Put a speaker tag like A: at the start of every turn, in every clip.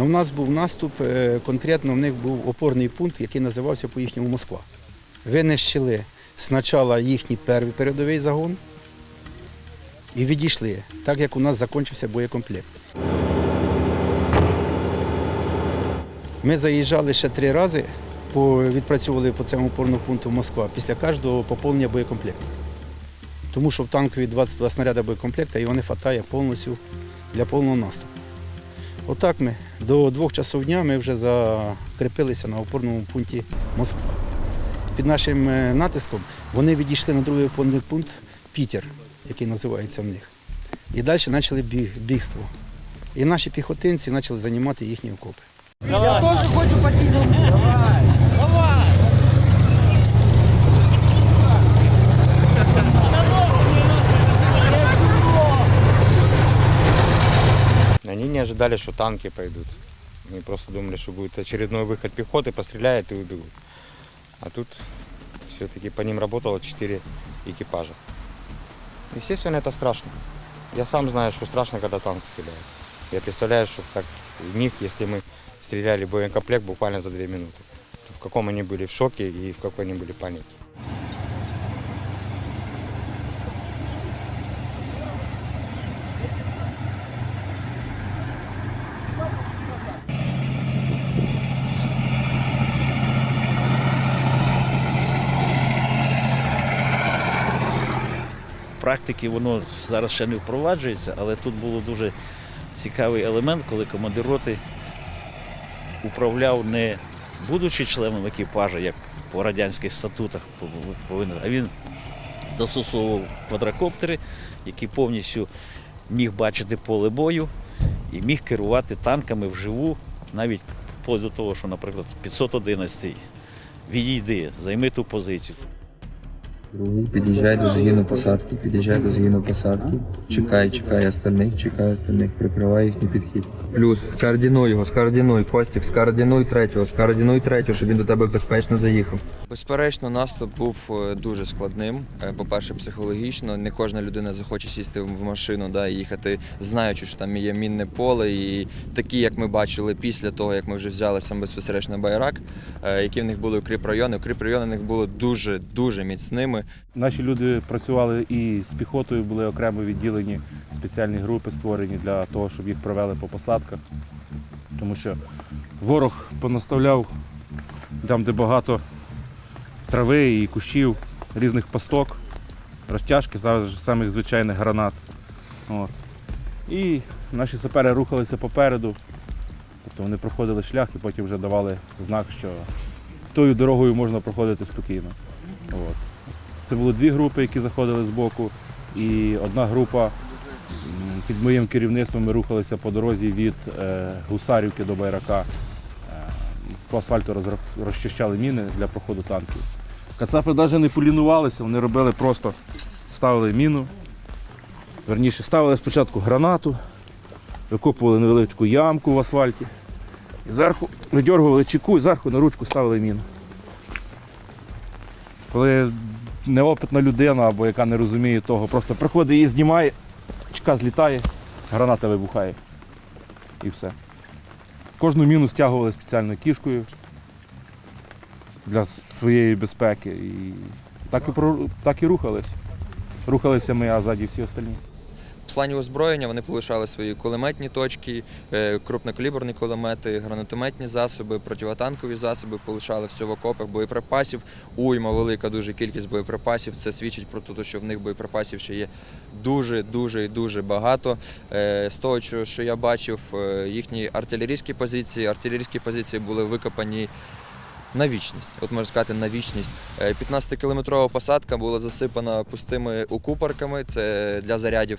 A: Ну, у нас був наступ, е, конкретно в них був опорний пункт, який називався по їхньому Москва. Винищили спочатку їхній перший передовий загон і відійшли, так як у нас закінчився боєкомплект. Ми заїжджали ще три рази, відпрацьовували по цьому опорному пункту Москва після кожного поповнення боєкомплекту. Тому що в танкові 22 снаряди боєкомплекта його не вистачає повністю для повного наступу. Отак ми до двох часов дня ми вже закріпилися на опорному пункті Москва. Під нашим е, натиском вони відійшли на другий опорний пункт Пітер, який називається в них. І далі почали біг- бігство. І наші піхотинці почали займати їхні окопи.
B: Я теж хочу по. Давай.
C: Ожидали, что танки пойдут. Они просто думали, что будет очередной выход пехоты, постреляют и убегут. А тут все-таки по ним работало 4 экипажа. Естественно, это страшно. Я сам знаю, что страшно, когда танк стреляет. Я представляю, что как в них, если мы стреляли боекомплект буквально за 2 минуты, в каком они были в шоке и в какой они были панике.
D: Практики воно зараз ще не впроваджується, але тут було дуже цікавий елемент, коли командир роти управляв не будучи членом екіпажа, як по радянських статутах повинен, а він застосовував квадрокоптери, які повністю міг бачити поле бою і міг керувати танками вживу, навіть до того, що, наприклад, 511 відійди, займи ту позицію.
E: Другий під'їжджай до згину посадки, під'їжджай до згину посадки, чекай, чекай остальних, чекай остальних, прикривай їхній підхід. Плюс скоординуй його, скоординуй, Костік, скоординуй третього, скоординуй третього, щоб він до тебе безпечно заїхав.
F: Безперечно, наступ був е, дуже складним. Е, По-перше, психологічно. Не кожна людина захоче сісти в машину да, і їхати, знаючи, що там є мінне поле. І такі, як ми бачили після того, як ми вже взяли сам безпосередньо байрак, е, які в них були укріп райони. Укріп райони в них були дуже дуже міцними.
G: Наші люди працювали і з піхотою, були окремо відділені спеціальні групи створені для того, щоб їх провели по посадках. Тому що ворог понаставляв там, де багато трави і кущів, різних пасток, розтяжки, самих звичайних гранат. От. І наші сапери рухалися попереду, тобто вони проходили шлях і потім вже давали знак, що тою дорогою можна проходити спокійно. От. Це було дві групи, які заходили з боку, і одна група під моїм керівництвом ми рухалися по дорозі від е, Гусарівки до Байрака. Е, по асфальту розчищали міни для проходу танків. Кацапи навіть не полінувалися, вони робили просто ставили міну. Верніше, ставили спочатку гранату, викопували невеличку ямку в асфальті. І зверху видергували чеку і зверху на ручку ставили міну. Коли неопитна людина або яка не розуміє того, просто приходить її знімає, очка злітає, граната вибухає. І все. Кожну міну стягували спеціальною кішкою для своєї безпеки. І так і, так і рухались. Рухалися ми, а ззаді всі остальні.
F: В плані озброєння вони полишали свої кулеметні точки, е, крупнокаліберні кулемети, гранатометні засоби, противотанкові засоби, полишали все в окопах, боєприпасів. Уйма велика дуже кількість боєприпасів. Це свідчить про те, що в них боєприпасів ще є дуже, дуже і дуже багато. Е, З того, що- я бачив, е, їхні артилерійські позиції, артилерійські позиції були викопані. На вічність, от можна сказати, на вічність. Е, 15-кілометрова посадка була засипана пустими укупорками, це для зарядів,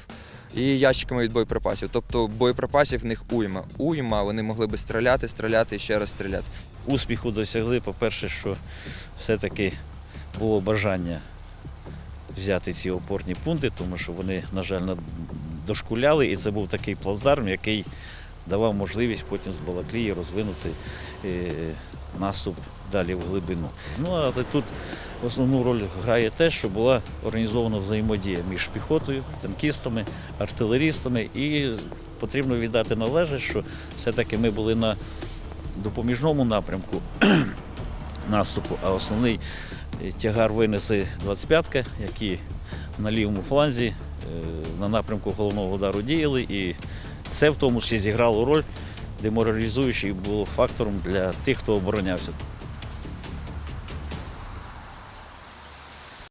F: і ящиками від боєприпасів. Тобто боєприпасів в них уйма. Уйма, вони могли би стріляти, стріляти і ще раз стріляти.
D: успіху досягли. По-перше, що все-таки було бажання взяти ці опорні пункти, тому що вони, на жаль, дошкуляли, і це був такий плацдарм, який давав можливість потім з Балаклії розвинути е, наступ далі в глибину. Ну але тут основну роль грає те, що була організована взаємодія між піхотою, танкістами, артилерістами, і потрібно віддати належить, що все-таки ми були на допоміжному напрямку наступу, а основний е, тягар винесли 25-ка, які на лівому фланзі е, на напрямку головного удару діяли, і це в тому числі зіграло роль деморалізуючий було фактором для тих, хто оборонявся.